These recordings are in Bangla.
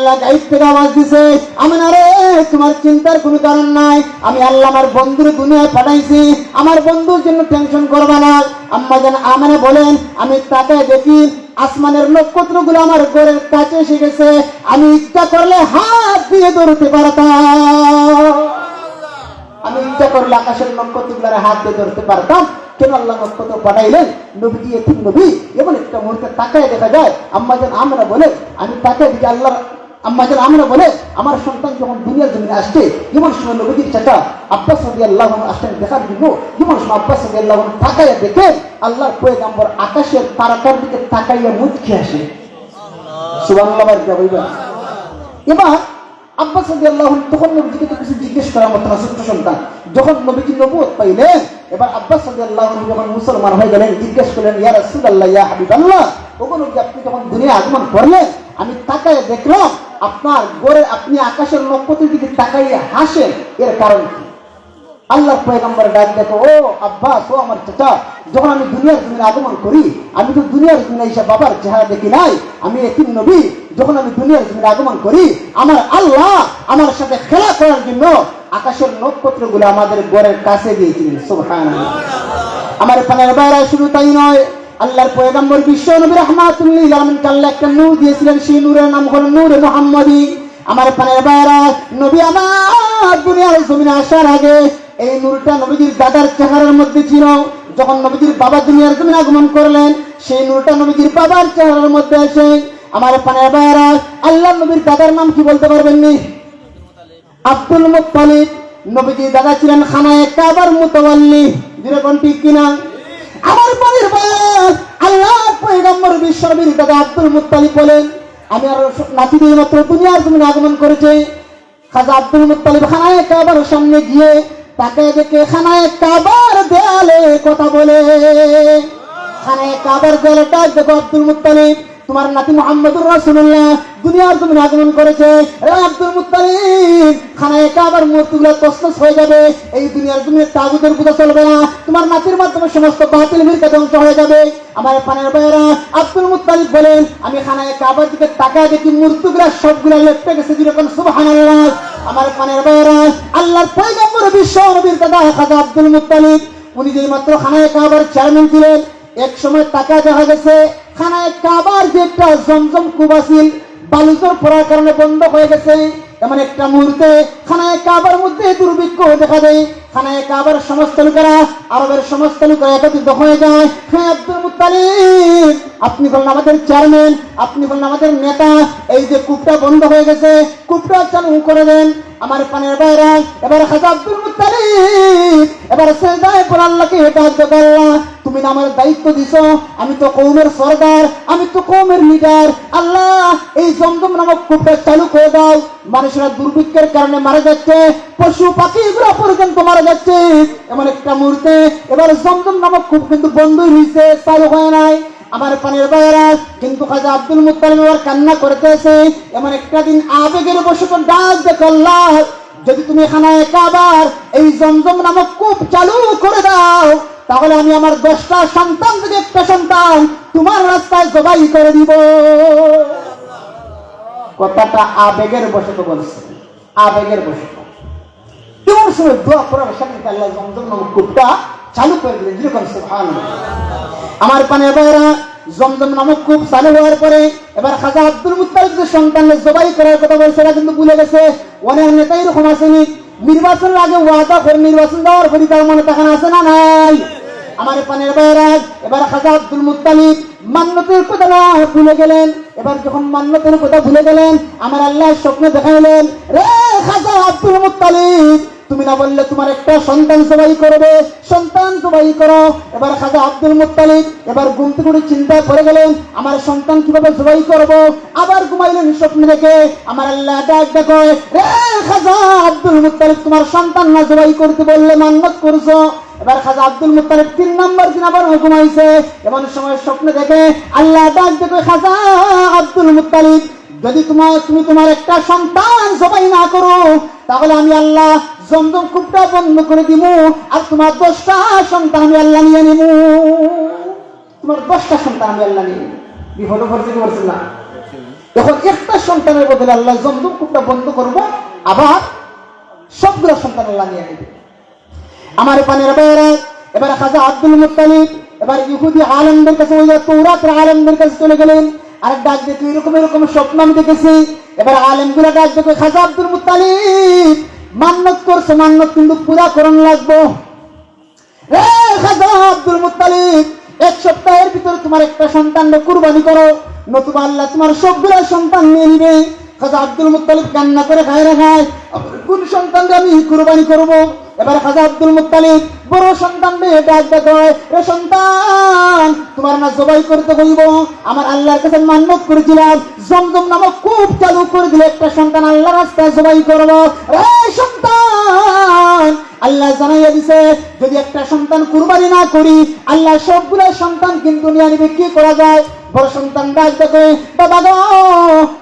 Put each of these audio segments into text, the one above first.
আল্লাহ থেকে আওয়াজ দিছে আমিনা রে, তোমার চিন্তার কোনো কারণ নাই। আমি আল্লাহ আমার বন্ধুর দুনিয়ায় পাঠাইছি, আমার বন্ধুর জন্য টেনশন করবা না। আম্মা যেন আমানে বলেন, আমি তাকায় দেখি আসমানের নক্ষত্রগুলো আমার ঘরের কাছে এসে গেছে, আমি ইচ্ছা করলে হাত দিয়ে ধরতে পারতাম। আমি ইচ্ছা করলে আকাশের নক্ষত্রগুলোর হাত দিয়ে ধরতে পারতাম। কেন আল্লাহ নক্ষত্র পাঠাইলেন? নবীজি এতিম নবী, এমন একটা মুহূর্তে তাকায় দেখা যায়, আম্মা যেন আমরা বলে, আমি তাকে আল্লাহ আম্মা যেন আমরা বলে আমার সন্তান যখন দুনিয়ার জমিনে আসছে যেমন সময় নবীজির চাচা আব্বাস রবি আল্লাহ আসলেন দেখার জন্য। যেমন সময় আব্বাস রবি আল্লাহ তাকাইয়া দেখে আল্লাহর পয়গাম্বর আকাশের তারাকার দিকে তাকাইয়া মুচকে আসে সুবান এবার আব্বাস রাদিয়াল্লাহু আনহু তখন নবীজিকে তো কিছু জিজ্ঞেস করার মতো না ছোট্ট সন্তান। যখন নবীজি নবুয়ত পাইলেন এবার আব্বাস রাদিয়াল্লাহু আনহু যখন মুসলমান হয়ে গেলেন জিজ্ঞেস করলেন ইয়া রাসূলুল্লাহ ইয়া হাবিবাল্লাহ? ওগো নবী আপনি যখন দুনিয়া আগমন করলেন আমি তাকায় দেখলাম আপনার গোরে আপনি আকাশের নক্ষত্রের দিকে তাকাইয়ে হাসেন, এর কারণ কি? আল্লাহ পয়গম্বর ডাক দেখো, ও আব্বাস ও আমার চাচা, যখন আমি দুনিয়ার জমিনে আগমন করি, আমি তো দুনিয়ার জমিনে এসে বাবার চেহারা দেখি নাই। আমি এতিম নবী, যখন আমি দুনিয়ার জমিনে আগমন করি, আমার আল্লাহ আমার সাথে খেলা করার জন্য আকাশের নক্ষত্রগুলো আমাদের গড়ের কাছে দিয়েছিলেন। সুবহানাল্লাহ। আমার পানের বাইরে শুধু তাই নয় আল্লাহর পয়গম্বর বিশ্ব নবী রহমাতুল্লিল আলমিনকে আল্লাহ একটা নূর দিয়েছিলেন, সেই নূরের নাম হলো নূরে মোহাম্মদী। আমার পানের বাইরা নবী আমার দুনিয়ার জমিনে আসার আগে এই নূরটা নবীজির দাদার চেহারার মধ্যে ছিল। যখন নবীজির বাবা দুনিয়ার জমিনে আগমন করলেন, সেই নূরটা নবীজির বাবার চেহারার মধ্যে আসে আমার পানের বাইরা আল্লাহ নবীর দাদার নাম কি বলতে পারবেন নি? আব্দুল মুত্তালিব। নবীজি দাদা ছিলেন খানায় কাবার মুতাওয়াল্লি। যেরকম ঠিক কিনা? আমার পরের বাস। আল্লাহ পয়গম্বর বিশ্বনবীর দাদা আব্দুল মুত্তালিব বলেন, আমি আর নাতিদের মাত্র দুনিয়ার জমিনে আগমন করেছে। খাজা আব্দুল মুত্তালিব খানায় কাবার সামনে গিয়ে তাকে দেখে খানায় কাবার দেয়ালে কথা বলে। খানায় কাবার দেয়ালে ডাক দেখো আব্দুল মুত্তালিব। তোমার নাতি মোহাম্মদুর রাসূলুল্লাহ দুনিয়ার জমিনে আগমন করেছে। আব্দুল মুত্তালিব, খানায় কাবার মূর্তিগুলো তসনস হয়ে যাবে। এই দুনিয়ার পূজা চলবে না। তোমার নাতির মাধ্যমে সমস্ত বাতিল হয়ে যাবে। আমার পানের আব্দুল বলেন, আমি দিকে দেখি মূর্তিগুলো সবগুলো লেপটে গেছে যেরকম সুবহানাল্লাহ। আমার পানের আল্লাহর পয়গম্বর বিশ্ব নবীর খাজা আব্দুল উনি যেই মাত্র খানায় কাবার চেয়ারম্যান ছিলেন এক সময় টাকা দেখা গেছে খানায় কাবার যে একটা জমজম কুবাসিল বালুচর পড়ার কারণে বন্ধ হয়ে গেছে। এমন একটা মুহূর্তে খানায় কাবার মধ্যে দুর্ভিক্ষ দেখা দেয়। খানায় কাবার সমস্ত লোকেরা, আরবের সমস্ত লোকেরা একত্রিত হয়ে যায়। হ্যাঁ আব্দুল মুত্তালিব, আপনি বললেন আমাদের চেয়ারম্যান আপনি বললেন আমাদের নেতা, এই যে কূপটা বন্ধ হয়ে গেছে, কূপটা চালু করে দেন। আমার পানের বাইরা, এবার খাজা আব্দুল মুত্তালিব, এবার সেজদায় পর আল্লাহকে হেদায়েত আল্লাহ তুমি আমার দায়িত্ব দিছো, আমি তো কৌমের সরদার, আমি তো কৌমের লিডার আল্লাহ, এই জমজম নামক কূপটা চালু করে দাও। মানুষেরা দুর্ভিক্ষের কারণে মারা যাচ্ছে, পশু পাখি এগুলো পর্যন্ত মারা যাচ্ছে। এমন একটা মুহূর্তে এবার জমজম নামক কূপ কিন্তু বন্ধই হয়েছে চালু হয় নাই। আমার পানের বাইরা কিন্তু খাজা আব্দুল মুত্তালিব এবার কান্না করতেছে। এমন একটা দিন আবেগের বসত ডাক দেখো আল্লাহ। যদি তুমি খানায় কাবার এই জমজম নামক কূপ চালু করে দাও। তাহলে আমি আমার দশটা সন্তান থেকে একটা সন্তান তোমার রাস্তায় জবাই করে দিব। কথাটা আবেগের বসত বলছে, আবেগের কেমন সময় দোয়া করার সাথে আল্লাহ জমজম চালু করে দিলেন, যেরকম আমার পানে বাইরা জমজম নামক কূপ চালু হওয়ার পরে এবার খাজা আব্দুল মুত্তালিব যে সন্তানের জবাই করার কথা বলছে সেটা কিন্তু ভুলে গেছে। অনেক নেতা এরকম আসেনি নির্বাচনের আগে ওয়াদা করে নির্বাচন দেওয়ার তার মনে তখন আছে না নাই? আমার পানের বাইরাজ এবার খাজা আব্দুল মুত্তালিব মান্যতের কথা না ভুলে গেলেন, এবার যখন মান্যতের কথা ভুলে গেলেন, আমার আল্লাহ স্বপ্ন দেখাইলেন রে খাজা আব্দুল মুত্তালিব, তুমি না বললে তোমার একটা সন্তান সবাই করবে, সন্তান সবাই করো। এবার খাজা আব্দুল মুত্তালিব এবার থেকে উঠে চিন্তা করে গেলেন, আমার সন্তান কীভাবে জবাই করব? আবার ঘুমাইলেন স্বপ্ন দেখে, আমার আল্লাহ ডাক দেখো রে খাজা আব্দুল মুত্তালিব, তোমার সন্তান না জবাই করতে বললে মান্নত করছ? এবার খাজা আব্দুল মুত্তালিব তিন নম্বর দিন আবার ঘুমাইছে এমন সময় স্বপ্ন দেখে, আল্লাহ ডাক খাজা আব্দুল মুত্তালিব, যদি তোমার তুমি তোমার একটা সন্তান জবাই না করো, তাহলে আমি আল্লাহ জমজম কূপটা বন্ধ করে দিব আর তোমার দশটা সন্তান আমি আল্লাহ নিয়ে নিব তোমার দশটা সন্তান আমি আল্লাহ নিয়ে বিপদ করতে পারছি না একটা সন্তানের বদলে আল্লাহ জমজম কূপটা বন্ধ করব, আবার সবগুলো সন্তান আল্লাহ নিয়ে নেবে। আমার পানের বাইরে, এবার খাজা আব্দুল মুতালিব এবার ইহুদি আলমদের কাছে ওই তৌরাতের আলমদের কাছে চলে গেলেন। আর ডাক দেখে এরকম এরকম স্বপ্ন আমি দেখেছি? এবার আলেমগুলো ডাক দেখে খাজা আব্দুল মুতালিব মান্নত করছে, মান্নত কিন্তু পুরা করণ লাগবো। রে খাজা আব্দুল এক সপ্তাহের ভিতরে তোমার একটা সন্তান কুরবানি করো, নতুবা আল্লাহ তোমার সবগুলো সন্তান নিয়ে নিবে। খাজা আব্দুল মুত্তালিব কান্না করে খায় না খায় কোন সন্তানকে আমি কুরবানি করব? এবার খাজা আব্দুল মুত্তালিব বড় সন্তান রে ডাক হয়, রে সন্তান তোমার না জবাই করতে হইব। আমার আল্লাহর কাছে মান্যত করেছিলাম জমজম নামক খুব চালু করে দিলে একটা সন্তান আল্লাহ রাস্তায় জবাই করব। রে সন্তান আল্লাহ জানাইয়া দিছে যদি একটা সন্তান কুরবানি না করি আল্লাহ সবগুলো সন্তান কিন্তু নিয়ে নিবে কি করা যায়? বড় সন্তান ডাক দেখে, বাবা গো,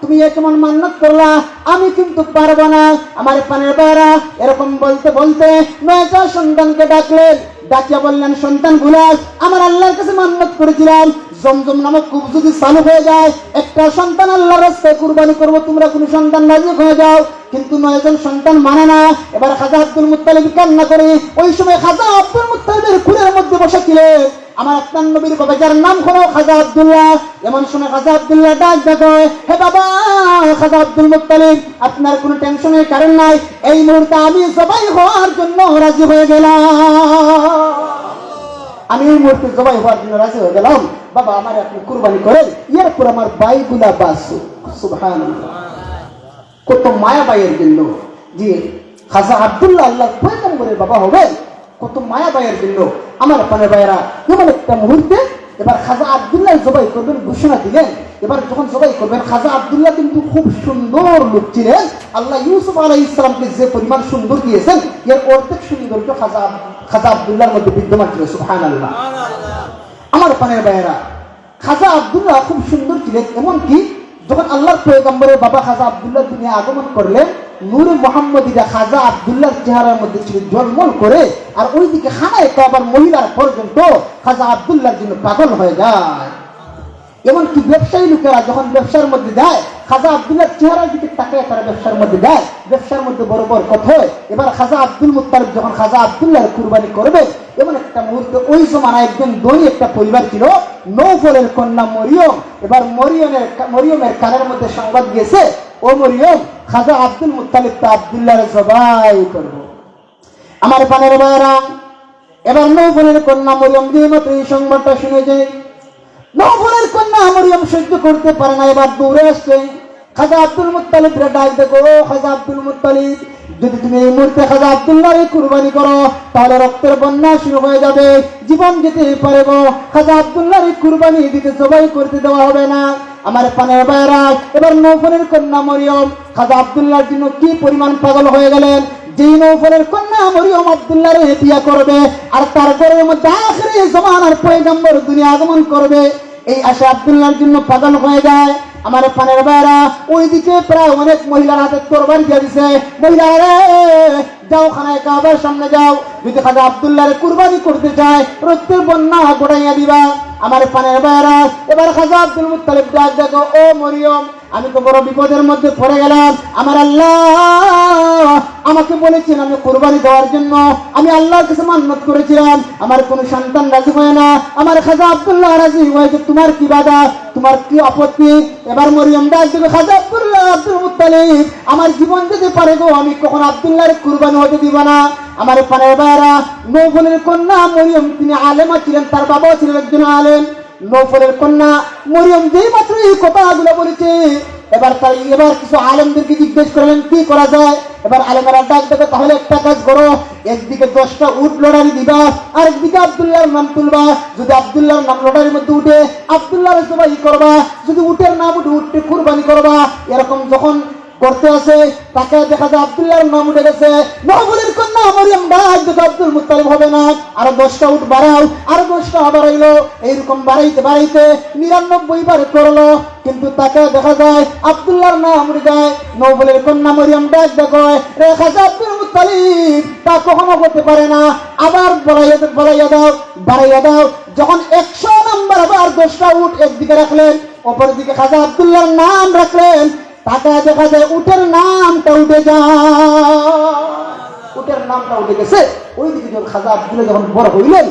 তুমি কেমন মান্নত করলা? আমি কিন্তু পারব না। আমার পানের বেড়া এরকম বলতে বলতে নয়টা সন্তানকে ডাকলেন। ডাকিয়া বললেন, সন্তান গুলাস আমার আল্লাহর কাছে মান্নত করেছিলাম। জমজম নামক কূপ যদি চালু হয়ে যায়, একটা সন্তান আল্লাহর রাস্তায় কুরবানি করব, তোমরা কোনো সন্তান রাজি হয়ে যাও। কিন্তু নয়জন সন্তান মানে না, এবার খাজা আব্দুল মুত্তালিব কান্না করে, ওই সময় খাজা আব্দুল মুত্তালিবের খুনের মধ্যে বসেছিলেন আমার আপনার নবীর যার নাম হলো খাজা আব্দুল্লাহ। এমন সময় খাজা আব্দুল্লাহ ডাক দেখো হে বাবা, খাজা আব্দুল মুত্তালিব, আপনার কোনো টেনশনের কারণ নাই। এই মুহূর্তে আমি সবাই হওয়ার জন্য রাজি হয়ে গেলাম। আমি এই মুহূর্তে জবাই হওয়ার জন্য রাজি হয়ে গেলাম। বাবা আমার আপনি কুরবানি করেন, এরপর আমার বাইগুলা বাসু সুবহান কত মায়া বাইয়ের জন্য যে খাজা আব্দুল্লাহ আল্লাহ পয়গম্বরের বাবা হবে কত মায়া বাইয়ের জন্য। আমার পানে বাইরা এমন একটা মুহূর্তে এবার খাজা আব্দুল্লাহ জবাই করবেন ঘোষণা দিলেন। এবার যখন জবাই করবেন, খাজা আব্দুল্লাহ কিন্তু খুব সুন্দর লোক ছিলেন। আল্লাহ ইউসুফ আলাই ইসলামকে যে পরিমাণ সুন্দর দিয়েছেন, এর অর্ধেক সৌন্দর্য খাজা খাজা আব্দুল্লাহর মধ্যে বিদ্যমান ছিল সুহান আল্লাহ আমার পানের বাইরা খাজা আব্দুল্লাহ খুব সুন্দর ছিলেন, এমনকি যখন আল্লাহর পয়গম্বরের বাবা খাজা আব্দুল্লাহ দুনিয়া আগমন করলেন, নূর মোহাম্মদীরা খাজা আব্দুল্লাহর চেহারার মধ্যে ছিল জন্মল করে, আর ওইদিকে খানায় আবার মহিলার পর্যন্ত খাজা আব্দুল্লাহর জন্য পাগল হয়ে যায়। এমনকি ব্যবসায়ী লোকেরা যখন ব্যবসার মধ্যে যায়, খাজা আব্দুল্লাহ চেহারার দিকে তাকায় তারা ব্যবসার মধ্যে যায়, ব্যবসার মধ্যে বড় বড় কথা এবার খাজা আব্দুল মুত্তালিব যখন খাজা আব্দুল্লাহর কুরবানি করবে এমন একটা মুহূর্তে ওই জমানায় একজন ধনী একটা পরিবার ছিল, নৌফলের কন্যা মরিয়ম। এবার মরিয়মের মরিয়মের কানের মধ্যে সংবাদ গিয়েছে, ও মরিয়ম, খাজা আব্দুল মুত্তালিব তা আব্দুল্লাহর জবাই করব। আমার পানের বাইরা এবার নৌফলের কন্যা মরিয়ম দিয়ে মতো এই সংবাদটা শুনে যায় নৌফলের কন্যা মরিয়ম সহ্য করতে পারে না, এবার দৌড়ে আসছে। খাজা আব্দুল মুত্তালিব রে ডাক দেখো খাজা আব্দুল মুত্তালিব যদি তুমি এই মুহূর্তে খাজা আব্দুল্লাহ কুরবানি করো, তাহলে রক্তের বন্যা শুরু হয়ে যাবে, জীবন যেতে পারে গো। খাজা আব্দুল্লাহ কুরবানি দিতে সবাই করতে দেওয়া হবে না। আমার পানের বাইরা এবার নৌফলের কন্যা মরিয়ম খাজা আব্দুল্লাহর জন্য কি পরিমাণ পাগল হয়ে গেলেন? যেই নৌফলের কন্যা মরিয়ম আব্দুল্লাহর বিয়া করবে, আর তার ঘরের মধ্যে আখরি জমানার পয়গম্বর দুনিয়া আগমন করবে। এই আশা আব্দুল্লাহর জন্য পাগল হয়ে যায়। আমার পানের বাইরা ওইদিকে প্রায় অনেক মহিলার হাতে তরবার দিয়ে দিছে। মহিলারা যাও খানায় কাবার সামনে যাও। যদি খাজা আবদুল্লাহ কুরবানি করতে চায় প্রত্যেক বন্যা গোড়াইয়া দিবা। আমার পানের বাইরা এবার খাজা আব্দুল মুত্তালিব ডাক দেখো, ও মরিয়ম আমি তো বড় বিপদের মধ্যে পড়ে গেলাম। আমার আল্লাহ আমাকে বলেছেন আমি কোরবানি দেওয়ার জন্য। আমি আল্লাহর কাছে মান্নত করেছিলাম। আমার কোনো সন্তান রাজি হয় না। আমার খাজা আব্দুল্লাহ রাজি হয়েছে। তোমার কি বাধা? তোমার কি আপত্তি? এবার মরিয়ম ডাক দেবে খাজা আব্দুল্লাহ আব্দুল মুত্তালিব, আমার জীবন যেতে পারে গো, আমি কখন আব্দুল্লাহর কুরবানি হতে দিব না? আমার পানের বাইরা নৌফলের কন্যা মরিয়ম, তিনি আলেমা ছিলেন, তার বাবাও ছিলেন একজন আলেম। নৌফলের কন্যা মরিয়ম যেই মাত্র এই কথাগুলো বলেছে, এবার তাই, এবার কিছু আলেমদেরকে জিজ্ঞেস করলেন, কি করা যায়? এবার আলেমেরা ডাক দেবে, তাহলে একটা কাজ করো, একদিকে দশটা উট লড়ারি দিবা আর একদিকে আবদুল্লাহর নাম তুলবা। যদি আবদুল্লাহর নাম লড়ারির মধ্যে উঠে, আবদুল্লাহর সবাই করবা। যদি উটের নাম উঠে উঠতে কুরবানি করবা। এরকম যখন করতে আছে, তাকে দেখা যায় আব্দুল্লাহর নাম উঠে গেছে। নহবলের কন্যা মরিয়ম ডাক দেখো আব্দুল মুত্তালিব হবে না। আরও দশটা উঠ বাড়াও, আরও দশটা বাড়াইলো এইরকম বাড়াইতে বাড়াইতে নিরানব্বই বার করল, কিন্তু তাকে দেখা যায় আব্দুল্লাহর নাম উঠে যায়। নহবলের কন্যা মরিয়ম ডাক দেখো রে খাজা আব্দুল মুত্তালিব, তা কখনো করতে পারে না। আবার বাড়াইয়া বাড়াইয়া দাও বাড়াইয়া দাও। যখন একশো নাম্বার আবার দশটা উঠ একদিকে রাখলেন অপর দিকে খাজা আব্দুল্লাহর নাম রাখলেন। তাকে দেখা যায় উটের নামটা উঠে যায়। উটের নামটা উঠে গেছে। ওই দিকে যখন খাজা আব্দুল্লাহ যখন বড় হইলেন,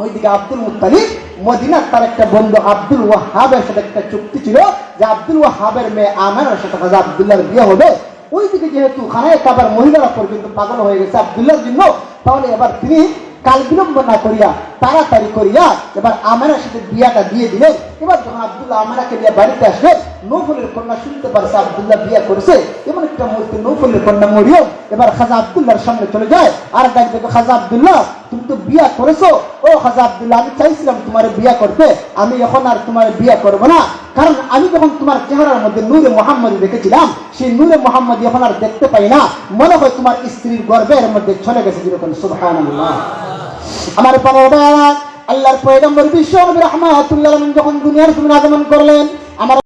ওইদিকে আব্দুল মুত্তালিব মদিনার তার একটা বন্ধু আব্দুল ওয়াহাবের সাথে একটা চুক্তি ছিল যে আব্দুল ওয়াহাবের মেয়ে আমের সাথে খাজা আব্দুল্লাহর বিয়ে হবে। ওইদিকে যেহেতু খানায় কাবার মহিলারা পর্যন্ত পাগল হয়ে গেছে আব্দুল্লাহর জন্য, তাহলে এবার তিনি কাল বিলম্ব না করিয়া, তাড়াতাড়ি করিয়া এবার আমারের সাথে বিয়াটা দিয়ে দিলেন। এবার যখন আব্দুল্লাহ আমারাকে নিয়ে বাড়িতে আসলেন, নৌফলের কন্যা শুনতে পারছে আব্দুল্লাহ বিয়া করেছে। এমন একটা মুহূর্তে নৌফলের কন্যা মরিয়ম এবার খাজা আব্দুল্লাহর সামনে চলে যায়। আর ডাক দেখো, খাজা আব্দুল্লাহ, তুমি তো বিয়া করেছ? ও খাজা আব্দুল্লাহ, আমি চাইছিলাম তোমার বিয়া করতে, আমি এখন আর তোমার বিয়া করব না। কারণ আমি যখন তোমার চেহারার মধ্যে নূরে মোহাম্মদ দেখেছিলাম, সেই নূরে মোহাম্মদ এখন আর দেখতে পাই না। মনে হয় তোমার স্ত্রীর গর্বের মধ্যে চলে গেছে যেরকম, সুবহানাল্লাহ। আমার পাওয়া আল্লাহর পয়গম্বর বিশ্ব রহমান যখন দুনিয়ার তুমি আগমন করলেন, আমার